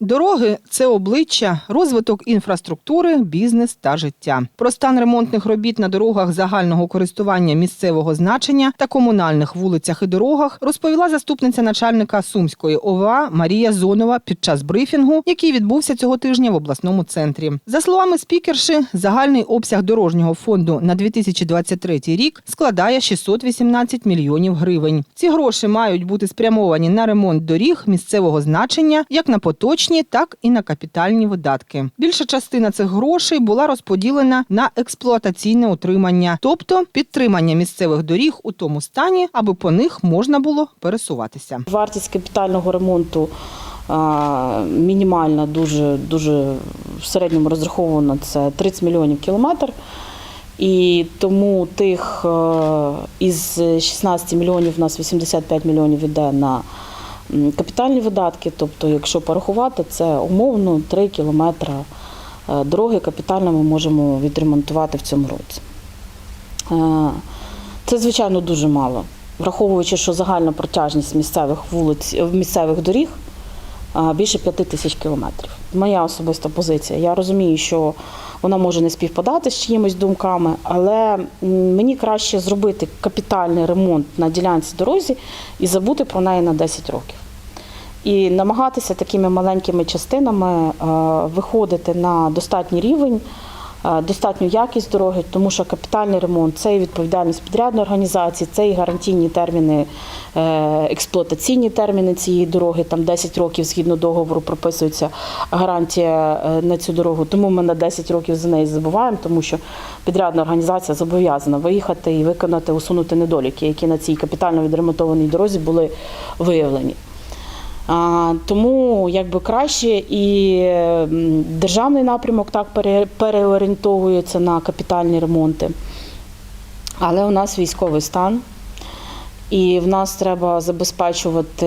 Дороги це обличчя, розвиток інфраструктури, бізнес та життя. Про стан ремонтних робіт на дорогах загального користування місцевого значення та комунальних вулицях і дорогах розповіла заступниця начальника Сумської ОВА Марія Зонова під час брифінгу, який відбувся цього тижня в обласному центрі. За словами спікерши, загальний обсяг дорожнього фонду на 2023 рік складає 618 мільйонів гривень. Ці гроші мають бути спрямовані на ремонт доріг місцевого значення як на поточні, так і на капітальні видатки. Більша частина цих грошей була розподілена на експлуатаційне утримання, тобто підтримання місцевих доріг у тому стані, аби по них можна було пересуватися. Вартість капітального ремонту мінімальна, дуже, дуже в середньому розрахована це 30 мільйонів кілометр. І тому тих із 16 мільйонів у нас 85 мільйонів йде на капітальні видатки. Тобто, якщо порахувати, це умовно 3 кілометри е, дороги капітально ми можемо відремонтувати в цьому році. Е, Це, звичайно, дуже мало, враховуючи, що загальна протяжність місцевих вулиць, місцевих доріг більше п'яти тисяч кілометрів. Моя особиста позиція. Я розумію, що вона може не співпадати з чиїмось думками, але мені краще зробити капітальний ремонт на ділянці дорозі і забути про неї на 10 років. І намагатися такими маленькими частинами виходити на достатній рівень, достатню якість дороги, тому що капітальний ремонт це і відповідальність підрядної організації, це і гарантійні терміни, е, експлуатаційні терміни цієї дороги. Там 10 років згідно договору прописується гарантія е, на цю дорогу. Тому ми на 10 років за неї забуваємо, тому що підрядна організація зобов'язана виїхати і виконати, усунути недоліки, які на цій капітально відремонтованій дорозі були виявлені. Тому якби краще і державний напрямок так переорієнтовується на капітальні ремонти. Але у нас військовий стан, і в нас треба забезпечувати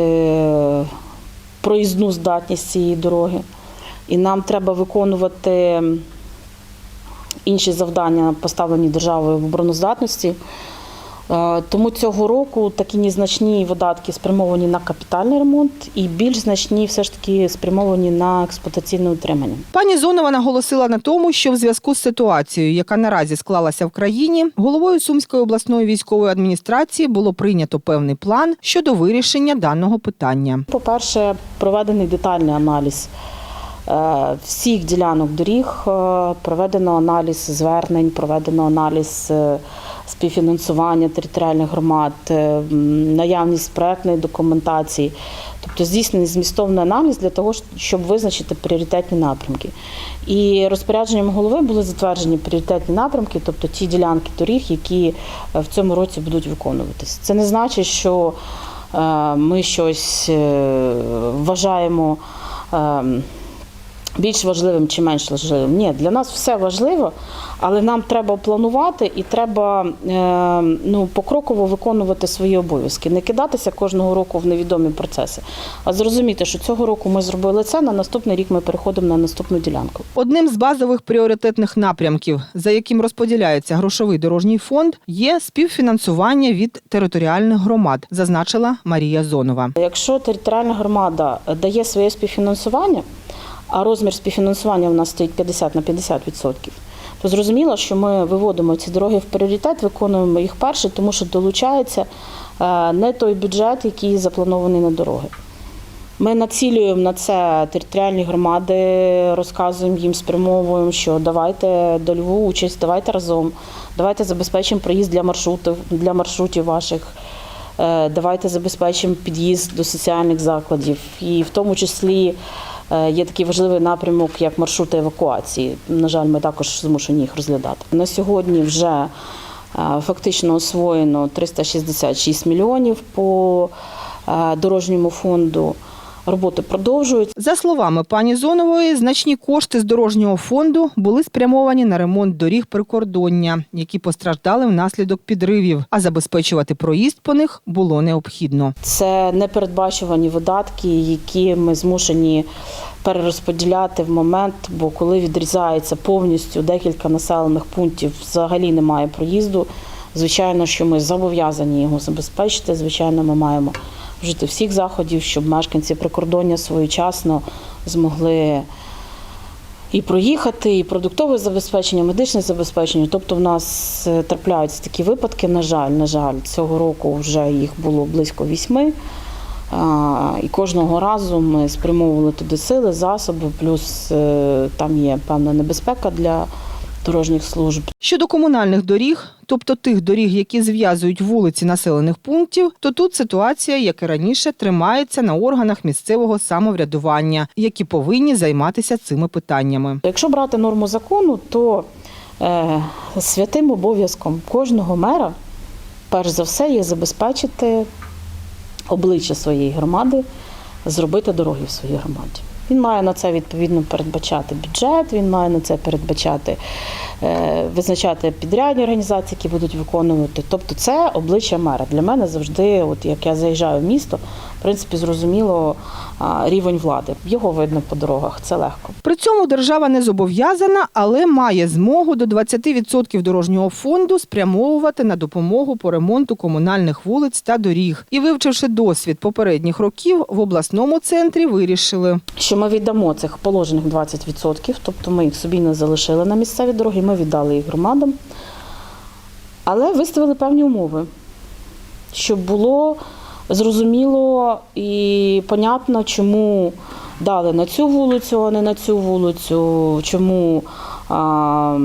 проїзну здатність цієї дороги. І нам треба виконувати інші завдання, поставлені державою в обороноздатності. Е, Тому цього року такі незначні видатки спрямовані на капітальний ремонт і більш значні все ж таки спрямовані на експлуатаційне утримання. Пані Зонова наголосила на тому, що в зв'язку з ситуацією, яка наразі склалася в країні, головою Сумської обласної військової адміністрації було прийнято певний план щодо вирішення даного питання. По-перше, проведений детальний аналіз е, всіх ділянок доріг, е, проведено аналіз звернень, проведено аналіз співфінансування територіальних громад, е, наявність проектної документації. Тобто здійснений змістовний аналіз для того, щоб визначити пріоритетні напрямки. І розпорядженням голови були затверджені пріоритетні напрямки, тобто ті ділянки доріг, які е, в цьому році будуть виконуватися. Це не значить, що е, ми щось вважаємо ем, більш важливим чи менш важливим. Ні, для нас все важливо, але нам треба планувати і треба е, ну, покроково виконувати свої обов'язки, не кидатися кожного року в невідомі процеси, а зрозуміти, що цього року ми зробили це, на наступний рік ми переходимо на наступну ділянку. Одним з базових пріоритетних напрямків, за яким розподіляється грошовий дорожній фонд, є співфінансування від територіальних громад, зазначила Марія Зонова. Якщо територіальна громада дає своє співфінансування, а розмір співфінансування у нас стоїть 50 на 50%, то зрозуміло, що ми виводимо ці дороги в пріоритет, виконуємо їх перше, тому що долучається е, не той бюджет, який запланований на дороги. Ми націлюємо на це територіальні громади, розказуємо їм, спрямовуємо, що давайте дольову участь, давайте разом, давайте забезпечимо проїзд для маршрутів, для маршрутів ваших. Е, Давайте забезпечимо під'їзд до соціальних закладів, і в тому числі є такий важливий напрямок, як маршрути евакуації. На жаль, ми також змушені їх розглядати. На сьогодні вже е, фактично освоєно 366 мільйонів по е, дорожньому фонду. Роботи продовжують. За словами пані Зонової, значні кошти з дорожнього фонду були спрямовані на ремонт доріг прикордоння, які постраждали внаслідок підривів, а забезпечувати проїзд по них було необхідно. Це непередбачувані видатки, які ми змушені перерозподіляти в момент, бо коли відрізається повністю декілька населених пунктів, взагалі немає проїзду. Звичайно, що ми зобов'язані його забезпечити. Звичайно, ми маємо вжити всіх заходів, щоб мешканці прикордоння своєчасно змогли і проїхати, і продуктове забезпечення, медичне забезпечення. Тобто, в нас е, трапляються такі випадки. На жаль, на жаль, цього року вже їх було близько вісьми. І кожного разу ми спрямовували туди сили, засоби, плюс е, там є певна небезпека для дорожніх служб. Щодо комунальних доріг, тобто тих доріг, які зв'язують вулиці населених пунктів, то тут ситуація, як і раніше, тримається на органах місцевого самоврядування, які повинні займатися цими питаннями. Якщо брати норму закону, то е, святим обов'язком кожного мера, перш за все, є забезпечити обличчя своєї громади, зробити дороги в своїй громаді. Він має на це відповідно передбачати бюджет, він має на це передбачати, визначати підрядні організації, які будуть виконувати. Тобто це обличчя мера. Для мене завжди, от як я заїжджаю в місто, в принципі, зрозуміло рівень влади. Його видно по дорогах, це легко. При цьому держава не зобов'язана, але має змогу до 20% дорожнього фонду спрямовувати на допомогу по ремонту комунальних вулиць та доріг. І вивчивши досвід попередніх років, в обласному центрі вирішили. що ми віддамо цих положених 20%, тобто ми їх собі не залишили на місцеві дороги, ми віддали їх громадам, але виставили певні умови, щоб було зрозуміло і понятно, чому дали на цю вулицю, а не на цю вулицю, чому а,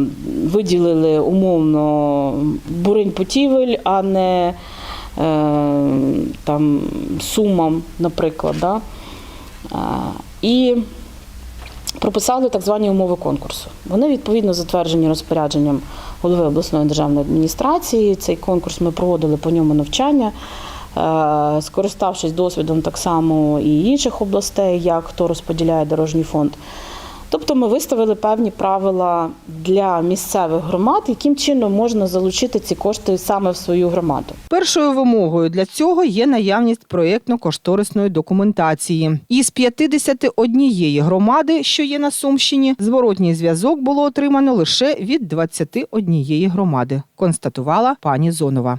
виділили умовно бурень путівель, а не е, там, сумам, наприклад. Да? А, І прописали так звані умови конкурсу. Вони відповідно затверджені розпорядженням голови обласної державної адміністрації. Цей конкурс ми проводили по ньому навчання, е, скориставшись досвідом так само і інших областей, як хто розподіляє дорожній фонд. Тобто ми виставили певні правила для місцевих громад, яким чином можна залучити ці кошти саме в свою громаду. Першою вимогою для цього є наявність проєктно-кошторисної документації. Із 51 громади, що є на Сумщині, зворотній зв'язок було отримано лише від 21 громади, констатувала пані Зонова.